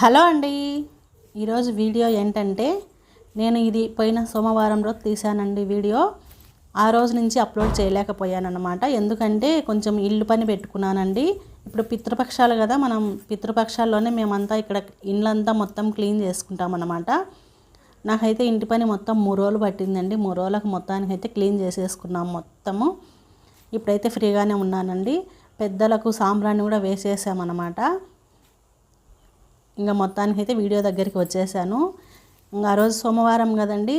Hello అండి. ఈరోజు video ఏంటంటే నేను ఇది పోయిన సోమవారం రోజు తీశానండి వీడియో. ఆ రోజు నుంచి అప్లోడ్ చేయలేకపోయానన్నమాట. ఎందుకంటే కొంచెం ఇల్లు పని పెట్టుకున్నానండి. ఇప్పుడు పితృపక్షాలు కదా మనం పితృపక్షాల్లోనే మేమంతా ఇక్కడ ఇళ్ళంతా మొత్తం క్లీన్ చేసుకుంటామన్నమాట. నాకైతే ఇంటి పని మొత్తం మూడు రోజులు పట్టిందండి. మూడు రోజులకు మొత్తానికి అయితే క్లీన్ చేసేసుకున్నాం మొత్తము. ఇప్పుడైతే ఫ్రీగానే ఉన్నానండి. పెద్దలకు సాంబ్రాన్ని కూడా వేసేసామన్నమాట. ఇంకా మొత్తానికి అయితే వీడియో దగ్గరికి వచ్చేసాను. ఇంకా ఆ రోజు సోమవారం కదండి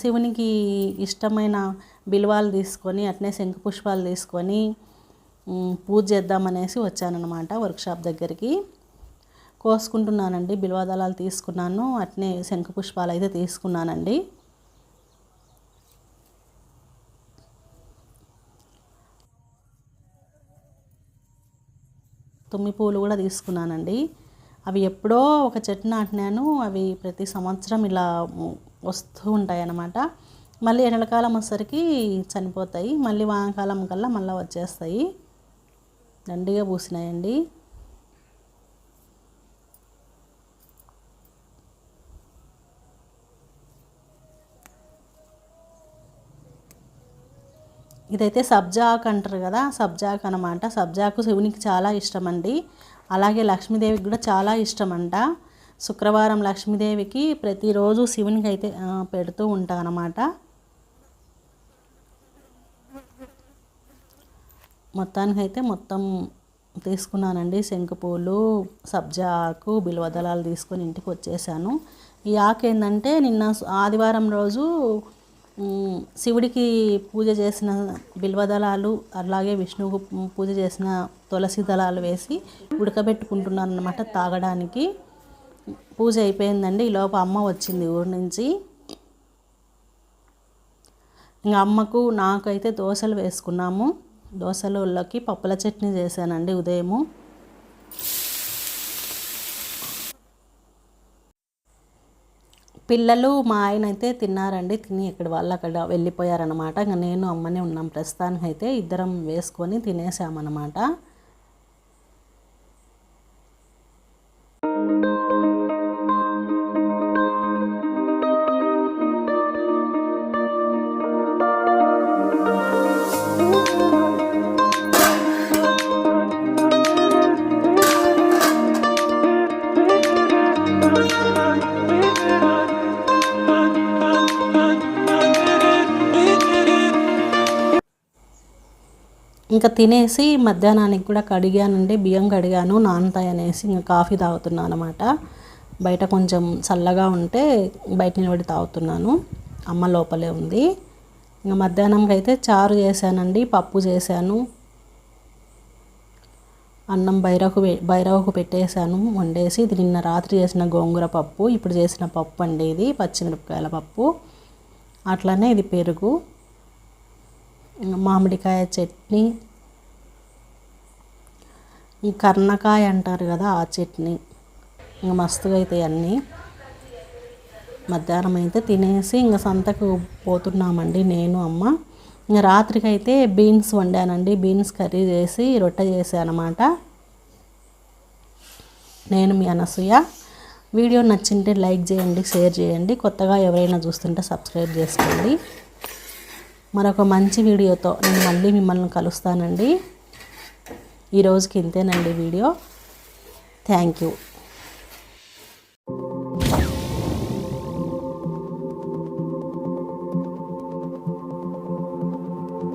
శివునికి ఇష్టమైన బిల్వాలు తీసుకొని అట్నే శంకు పుష్పాలు తీసుకొని పూజ చేద్దామనేసి వచ్చానమాట వర్క్షాప్ దగ్గరికి. కోసుకుంటున్నానండి బిల్వాదళాలు తీసుకున్నాను అట్నే శంకు పుష్పాలు అయితే తీసుకున్నానండి. తుమ్మి పూలు కూడా తీసుకున్నానండి. అవి ఎప్పుడో ఒక చెట్టు నాటినాను అవి ప్రతి సంవత్సరం ఇలా వస్తూ ఉంటాయి అన్నమాట మళ్ళీ ఎండలకాలం వచ్చేసరికి చనిపోతాయి మళ్ళీ వానకాలం కల్లా మళ్ళీ వచ్చేస్తాయి. దండిగా పూసినాయండి. ఇదైతే సబ్జాక్ అంటారు కదా సబ్జాక్ అనమాట సబ్జాకు శివునికి చాలా ఇష్టం అండి అలాగే లక్ష్మీదేవికి కూడా చాలా ఇష్టం అంట శుక్రవారం లక్ష్మీదేవికి ప్రతిరోజు శివునికి అయితే పెడుతూ ఉంటానమాట మొత్తానికైతే మొత్తం తీసుకున్నానండి. శంకుపూలు సబ్జా ఆకు బిల్వదళాలు తీసుకొని ఇంటికి వచ్చేసాను. ఈ ఆకు ఏంటంటే నిన్న ఆదివారం రోజు శివుడికి పూజ చేసిన బిల్వదళాలు అలాగే విష్ణువుకు పూజ చేసిన తులసి దళాలు వేసి ఉడకబెట్టుకుంటున్నాను అనమాట తాగడానికి. పూజ అయిపోయిందండి. ఈ లోపు అమ్మ వచ్చింది ఊరి నుంచి. ఇంకా అమ్మకు నాకైతే దోశలు వేసుకున్నాము. దోశలలోకి పప్పుల చట్నీ చేశానండి ఉదయము. పిల్లలు మా ఆయన అయితే తిన్నారండి తిని ఇక్కడ వాళ్ళు అక్కడ వెళ్ళిపోయారనమాట ఇంకా నేను అమ్మనే ఉన్నాం. ప్రస్తుతానికి అయితే ఇద్దరం వేసుకొని తినేసామన్నమాట. ఇంకా తినేసి మధ్యాహ్నానికి కూడా కడిగానండి బియ్యం కడిగాను నానతాయి అనేసి ఇంకా కాఫీ తాగుతున్నాను అనమాట బయట కొంచెం చల్లగా ఉంటే బయట నిలబడి తాగుతున్నాను. అమ్మ లోపలే ఉంది. ఇంకా మధ్యాహ్నంకి అయితే చారు చేశానండి పప్పు చేశాను. అన్నం బైరవకు బైరవకు పెట్టేశాను వండేసి ఇది నిన్న రాత్రి చేసిన గోంగూర పప్పు ఇప్పుడు చేసిన పప్పు అండి ఇది పచ్చిమిరపకాయల పప్పు. అట్లనే ఇది పెరుగు ఇంకా మామిడికాయ చట్నీ ఈ కర్ణకాయ అంటారు కదా ఆ చట్నీ. ఇంకా మస్తుగా అవుతాయి అన్నీ. మధ్యాహ్నం అయితే తినేసి ఇంకా సంతకు పోతున్నామండి నేను అమ్మ. ఇంకా రాత్రికి అయితే బీన్స్ వండానండి. బీన్స్ కర్రీ చేసి రొట్టె చేశానమాట నేను మీ అనసూయ. వీడియో నచ్చింటే లైక్ చేయండి షేర్ చేయండి. కొత్తగా ఎవరైనా చూస్తుంటే సబ్స్క్రైబ్ చేసుకోండి. మరొక మంచి వీడియోతో నేను మళ్ళీ మిమ్మల్ని కలుస్తానండి. ఈరోజుకి ఇంతేనండి వీడియో. Thank you